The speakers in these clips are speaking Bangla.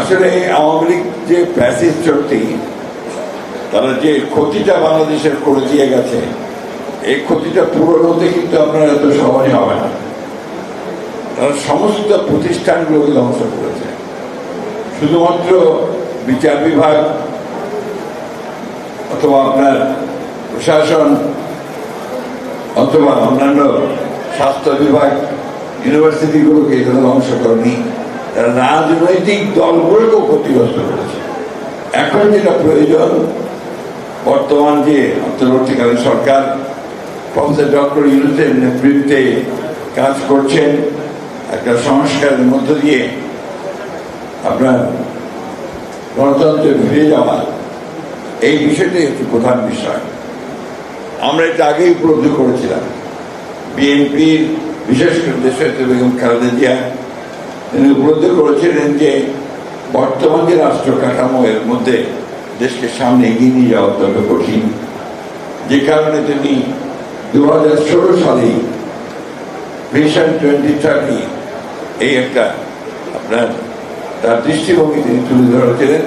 আসলে আওয়ামী লীগ যে প্যাসিভ শক্তি তারা যে ক্ষতিটা বাংলাদেশের করে দিয়ে গেছে, এই ক্ষতিটা পূরণ হতে কিন্তু আপনার এত সহজ হবে না। তারা সমস্ত প্রতিষ্ঠানগুলোকে ধ্বংস করেছে। শুধুমাত্র বিচার বিভাগ অথবা আপনার প্রশাসন অথবা অন্যান্য স্বাস্থ্য বিভাগ, ইউনিভার্সিটিগুলোকে এখানে ধ্বংস করেনি। রাজনৈতিক দলগুলোকেও ক্ষতিগ্রস্ত করেছে এখন যেটা প্রয়োজন, বর্তমান যে অন্তর্বর্তীকালীন সরকার, প্রফেসর ডক্টর ইউনুসের নেতৃত্বে কাজ করছেন, একটা সংস্কারের মধ্য দিয়ে আপনার গণতন্ত্রে ফিরে যাওয়া, এই বিষয়টাই হচ্ছে প্রধান বিষয়। আমরা এটা আগেই উপলব্ধি করেছিলাম। বিএনপির, বিশেষ করে দেশনেত্রী বেগম খালেদা জিয়া তিনি উপলব্ধি করেছিলেন যে বর্তমান যে রাষ্ট্র কাঠামো এর মধ্যে দেশকে সামনে এগিয়ে নিয়ে যাওয়া অত্যন্ত কঠিন। যে কারণে তিনি দু হাজার ষোলো সালেই ভিশন টোয়েন্টি থার্টি এই একটা আপনার, তার দৃষ্টিভঙ্গি তিনি তুলে ধরেছিলেন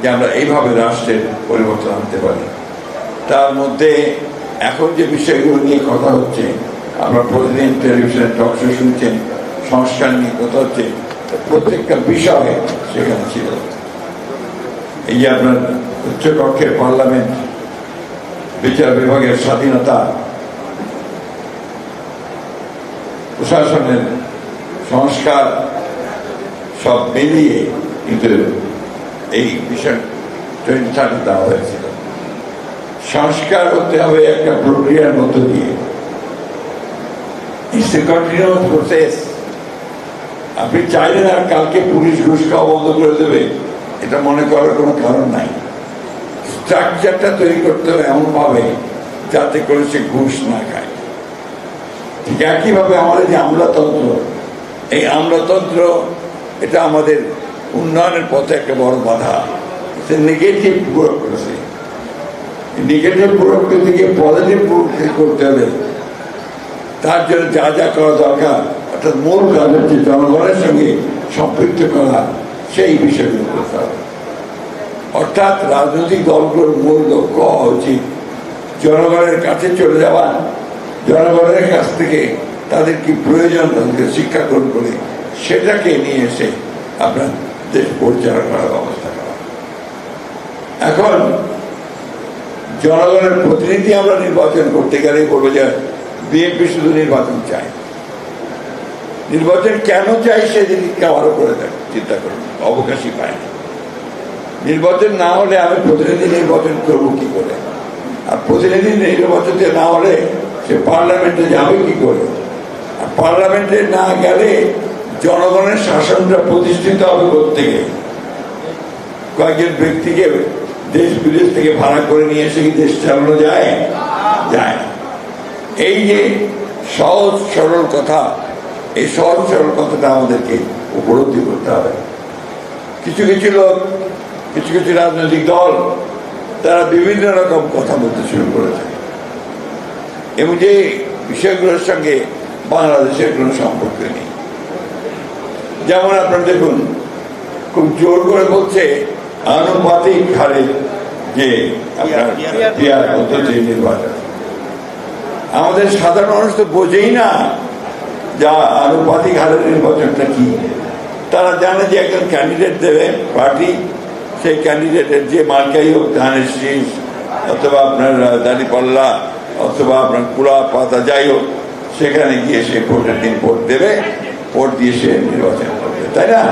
যে আমরা এইভাবে রাষ্ট্রের পরিবর্তন আনতে পারি। তার মধ্যে এখন যে বিষয়গুলো নিয়ে কথা হচ্ছে, আমরা প্রতিদিন টেলিভিশনে টক শুনছেন, সংস্কার নিয়ে কথা হচ্ছে প্রত্যেকটা বিষয় সেখানে ছিল। এই যে আপনার উচ্চকক্ষের পার্লামেন্ট, বিচার বিভাগের স্বাধীনতা, প্রশাসনের সংস্কার, সব মিলিয়ে কিন্তু এই বিষয় টোয়েন্টি দেওয়া হয়েছিল। সংস্কার হতে হবে একটা প্রক্রিয়ার মধ্য দিয়ে। ইটস এ কন্টিনিউয়াস প্রসেস আপনি চাইলেন আর কালকে পুলিশ ঘুষ খাওয়া বন্ধ করে দেবে। এটা মনে করার কোনো কারণ নাই। স্ট্রাকচারটা তৈরি করতে হবে এমনভাবে যাতে করে সে ঘুষ না খায়। ঠিক একইভাবে আমাদের যে আমলাতন্ত্র, এই আমলাতন্ত্র, এটা আমাদের উন্নয়নের পথে একটা বড় বাধা। নেগেটিভ ব্যুরোক্রেসি নেগেটিভ ব্যুরোক্রেসি থেকে পজিটিভ ব্যুরোক্রেসি করতে হবে। তার জন্য যা যা করা দরকার অর্থাৎ মূল হচ্ছে জনগণের সঙ্গে সম্পৃক্ত করা, সেই বিষয়গুলো করতে হবে অর্থাৎ রাজনৈতিক দলগুলোর মূল লক্ষ্য হওয়া উচিত জনগণের কাছে চলে যাওয়া, জনগণের কাছ থেকে তাদের কি প্রয়োজন তাদেরকে শিক্ষা গ্রহণ করে সেটাকে নিয়ে এসে আপনার দেশ পরিচালনা করার ব্যবস্থা করা। এখন জনগণের প্রতিনিধি আমরা নির্বাচন করতে গেলেই বলব যে বিএনপি শুধু নির্বাচন চায় নির্বাচন কেন চাই সেদিনকে আরও করে দেখ চিন্তা করুন, অবকাশই পায় না। নির্বাচন না হলে আমি প্রতিনিধি নির্বাচন করব কি করে? আর প্রতিনিধি নির্বাচনে না হলে সে পার্লামেন্টে যাবে কি করে? আর পার্লামেন্টে না গেলে জনগণের শাসনটা প্রতিষ্ঠিত হবে থেকে কয়েকজন ব্যক্তিকে দেশ বিদেশ থেকে ভাড়া করে নিয়ে এসে কি দেশ চালানো যায়? যায় এই যে সহজ সরল কথা এই সহজ সরল কথাটা আমাদেরকে উপলব্ধি করতে হবে। কিছু কিছু লোক কিছু কিছু রাজনৈতিক দল তারা বিভিন্ন রকম কথা বলতে শুরু করেছে। এবং যে বিষয়গুলোর সঙ্গে বাংলাদেশের কোনো সম্পর্ক নেই। যেমন আপনারা দেখুন খুব জোর করে বলছে আনুপাতিক হারে যে আপনার পদ্ধতি নির্বাচন। আমাদের সাধারণ মানুষ তো বোঝেই না যা আনুপাতিক হারের নির্বাচনটা কি? তারা জানে যে একজন ক্যান্ডিডেট দেবে পার্টি সেই ক্যান্ডিডেটের যে মার্কাই হোক, ধানের শীষ, অথবা আপনার দাঁড়িপাল্লা, অথবা আপনার কুড়া পাতা, যাই হোক, সেখানে গিয়ে সে ভোটের দিন ভোট দেবে, ভোট দিয়ে সে নির্বাচন করবে, তাই না?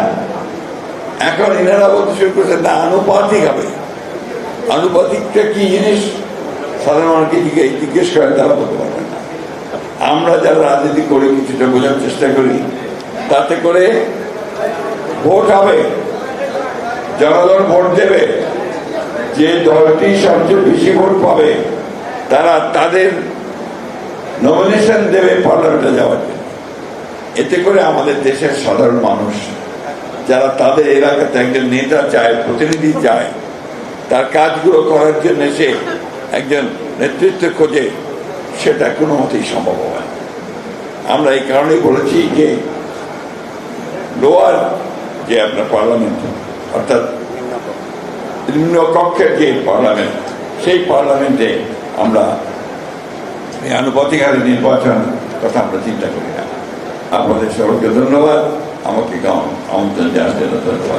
এখন এনারা বলতে শুরু করছে, না, আনুপাতিক হবে। আনুপাতিকটা কি জিনিস? সাধারণ মানুষকে জিজ্ঞেস করেন, তারা বলতে পারবেন আমরা যারা রাজনীতি করি কিছুটা বোঝার চেষ্টা করি। তাতে করে ভোট হবে। জনগণ ভোট দেবে। যে দলটি সবচেয়ে বেশি ভোট পাবে, তারা তাদের নমিনেশন দেবে পার্লামেন্টে যাওয়ার জন্য। এতে করে আমাদের দেশের সাধারণ মানুষ, যারা তাদের এলাকাতে একজন নেতা চায়, প্রতিনিধি চায়, তার কাজগুলো করার জন্য সে একজন নেতৃত্ব খোঁজে। সেটা কোনো মতেই সম্ভব হবে আমরা এই কারণেই বলেছি যে লোয়ার যে আপনার পার্লামেন্ট, অর্থাৎ নিম্ন কক্ষের যে পার্লামেন্ট, সেই পার্লামেন্টে আমরা এই নির্বাচন কথা আমরা চিন্তা করি না। আপনাদের সকলকে ধন্যবাদ। আমাকে আমন্ত্রণ জানাতে ধন্যবাদ।